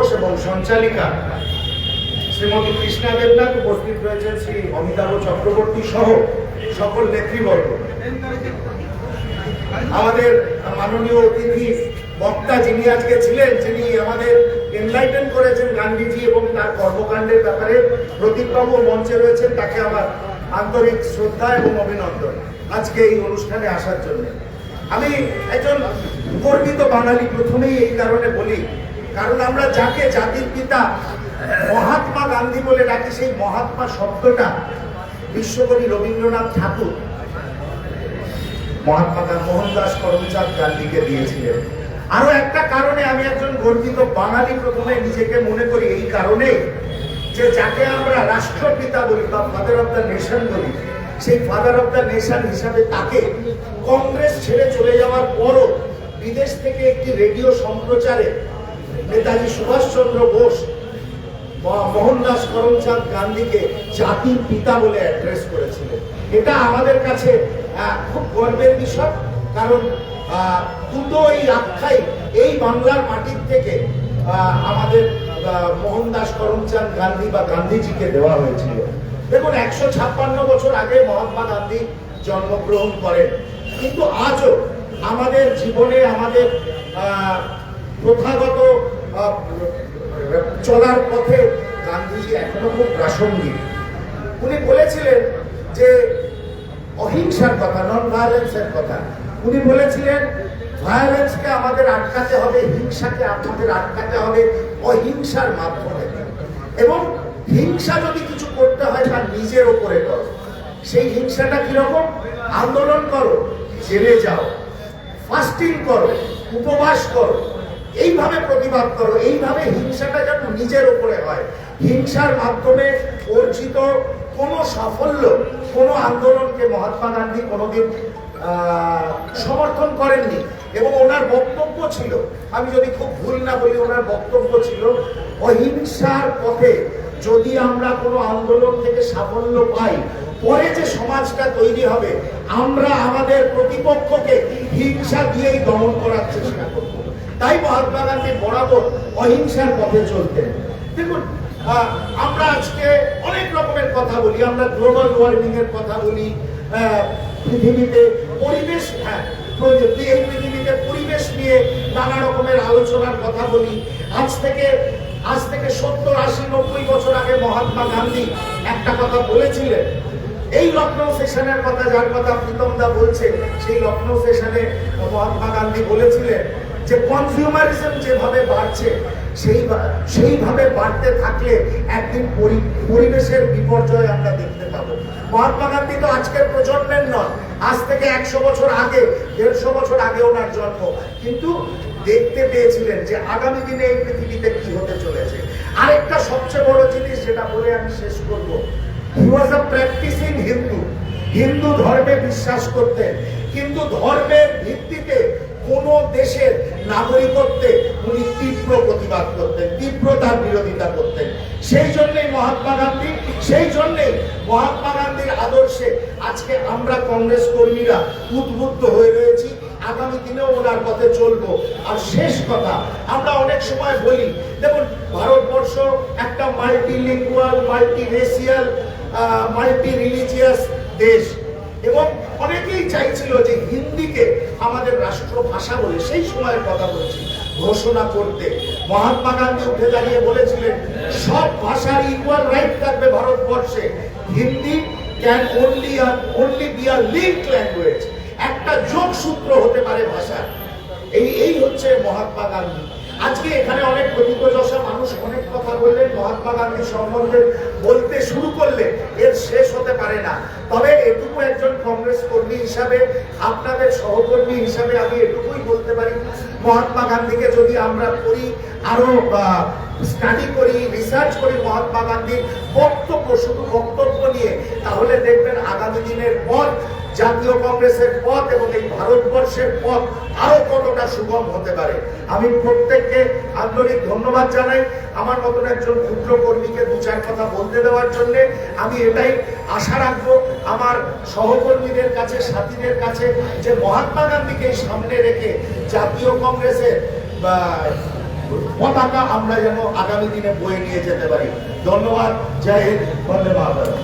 ঘোষ এবং সঞ্চালিকা। শ্রীমতী কৃষ্ণা দেবনাথ উপস্থিত রয়েছেন শ্রী অমিতাভ চক্রবর্তী সহ সকল নেতৃবর্গ। আমাদের মাননীয় অতিথি বক্তা যিনি আজকে ছিলেন, যিনি আমাদের এনলাইটেন করেছেন গান্ধীজি এবং তার কর্মকাণ্ডের ব্যাপারে, প্রদীপবাবু মঞ্চে রয়েছেন, তাকে আমার আন্তরিক শ্রদ্ধা এবং অভিনন্দন আজকে এই অনুষ্ঠানে আসার জন্য। আমি একজন গর্বিত বাঙালি, প্রথমেই এই কারণে বলি কারণ আমরা যাকে জাতির পিতা মহাত্মা গান্ধী বলে ডাকি, সেই মহাত্মা শব্দটা বিশ্বকবি রবীন্দ্রনাথ ঠাকুর মহাত্মা মোহনদাস করমচাঁদ গান্ধীকে দিয়েছিলেন। আরও একটা কারণে আমি একজন গর্বিত বাঙালি প্রথমে নিজেকে মনে করি, এই কারণে যে যাকে আমরা রাষ্ট্রপিতা বলি বা ফাদার অফ দ্য নেশন বলি, সেই ফাদার অব দ্য নেশন হিসাবে তাকে কংগ্রেস ছেড়ে চলে যাওয়ার পরও বিদেশ থেকে একটি রেডিও সম্প্রচারে নেতাজি সুভাষচন্দ্র বোস মোহনদাস করমচাঁদ গান্ধীকে জাতির পিতা বলে অ্যাড্রেস করেছিলেন। এটা আমাদের কাছে খুব গর্বের বিষয়, কারণ দুটো এই আখ্যাই এই বাংলার মাটির থেকে আমাদের মোহনদাস করমচাঁদ গান্ধী বা গান্ধীজিকে দেওয়া হয়েছিল। দেখুন, একশো ছাপ্পান্ন বছর আগে মহাত্মা গান্ধী জন্মগ্রহণ করেন। কিন্তু আজও আমাদের জীবনে, আমাদের প্রথাগত চলার পথে গান্ধীজি এখনও খুব প্রাসঙ্গিক। উনি বলেছিলেন যে অহিংসার কথা নন ভায়োলেন্সের কথা। উনি বলেছিলেন ভায়োলেন্সকে আমাদের আটকাতে হবে, হিংসাকে আমাদের আটকাতে হবে অহিংসার মাধ্যমে। এবং হিংসা যদি কিছু করতে হয় তার নিজের ওপরে করো। সেই হিংসাটা কীরকম? আন্দোলন করো, জেলে যাও। ফাস্টিং করো, উপবাস করো। এইভাবে প্রতিবাদ করো, এইভাবে হিংসাটা যেন নিজের উপরে হয়। হিংসার মাধ্যমে অর্জিত কোনো সাফল্য, কোনো আন্দোলনকে মহাত্মা গান্ধী কোনোদিন সমর্থন করেননি। এবং ওনার বক্তব্য ছিল, আমি যদি খুব ভুল না বলি, ওনার বক্তব্য ছিল, অহিংসার পথে যদি আমরা কোনো আন্দোলন থেকে সাফল্য পাই, পরে যে সমাজটা তৈরি হবে, আমরা আমাদের প্রতিপক্ষকে হিংসা দিয়েই দমন করার চেষ্টা করব। তাই মহাত্মা গান্ধী বরাবর অহিংসার পথে চলতেন। দেখুন আমরা আজকে অনেক রকমের কথা বলি, আমরা গ্লোবাল ওয়ার্মিং এর কথা বলি পৃথিবীতে পরিবেশ হ্যাঁ এই পৃথিবীতে পরিবেশ নিয়ে নানা রকমের আলোচনার কথা বলি। আজ থেকে আজ থেকে সত্তর, আশি, নব্বই বছর আগে মহাত্মা গান্ধী একটা কথা বলেছিলেন। এই লখনৌ সেশনের কথা, যার কথা প্রীতম দা বলছে সেই লখনৌ সেশনে মহাত্মা গান্ধী বলেছিলেন যে কনজিউমারিজম যেভাবে বাড়ছে, সেই সেইভাবে বাড়তে থাকলে একদিন পরি- পরিবেশের বিপর্যয় আমরা দেখতে পাবো। মহাত্মা গান্ধী তো আজকের প্রজন্মের নয় আজ থেকে একশো বছর আগে, দেড়শো বছর আগে ওনার জন্ম। কিন্তু দেখতে পেয়েছিলেন যে আগামী দিনে এই পৃথিবীতে কি হতে চলেছে। আরেকটা সবচেয়ে বড় জিনিস যেটা বলে আমি শেষ করব he was a practising Hindu Hindu ধর্মে বিশ্বাস করতেন, কিন্তু ধর্মের ভিত্তিতে কোন দেশের নাগরিকত্বে উনি তীব্র প্রতিবাদ করতেন তীব্র তার বিরোধিতা করতেন। সেই জন্যই মহাত্মা গান্ধী, সেই জন্যই মহাত্মা গান্ধীর আদর্শে আজকে আমরা কংগ্রেস কর্মীরা উদ্বুদ্ধ হয়ে রয়েছি। আগামী দিনেও ওনার পথে চলবো। আর শেষ কথা, আমরা অনেক সময় বলি, দেখুন, ভারতবর্ষ একটা multi lingual multi racial multi religious দেশ এবং অনেকেই চাইছিল যে হিন্দিকে আমাদের রাষ্ট্রভাষা বলে সেই সময়ের কথা বলছি ঘোষণা করতে। মহাত্মা গান্ধী উঠে দাঁড়িয়ে বলেছিলেন, সব ভাষার ইকুয়াল রাইট থাকবে ভারতবর্ষে। Hindi can only only be a link language একটা যোগসূত্র হতে পারে ভাষা। এই এই হচ্ছে মহাত্মা গান্ধী। আজকে এখানে অনেক প্রতিপদশা মানুষ অনেক কথা বললেন। মহাত্মা গান্ধী সম্বন্ধে বলতে শুরু করলে এর শেষ হতে পারে না তবে এটুকু একজন কংগ্রেস কর্মী হিসাবে, আপনাদের সহকর্মী হিসাবে আমি এটুকুই বলতে পারি, মহাত্মা গান্ধীকে যদি আমরা করি, আরও স্টাডি করি রিসার্চ করি মহাত্মা গান্ধীর বক্তব্য, শুধু বক্তব্য নিয়ে, তাহলে দেখবেন আগামী দিনের পথ জাতীয় কংগ্রেসের পথ এবং এই ভারতবর্ষের পথ আরও কতটা সুগম হতে পারে? আমি প্রত্যেককে আন্তরিক ধন্যবাদ জানাই আমার মতন একজন ক্ষুদ্র কর্মীকে দু চার কথা বলতে দেওয়ার জন্য। আমি এটাই আশা রাখব, আমার সহকর্মীদের কাছে, সাথীদের কাছে, যে মহাত্মা গান্ধীকে সামনে রেখে জাতীয় কংগ্রেসের পতাকা আমরা যেন আগামী দিনে বয়ে নিয়ে যেতে পারি। ধন্যবাদ, জয় হিন্দ মাতরম।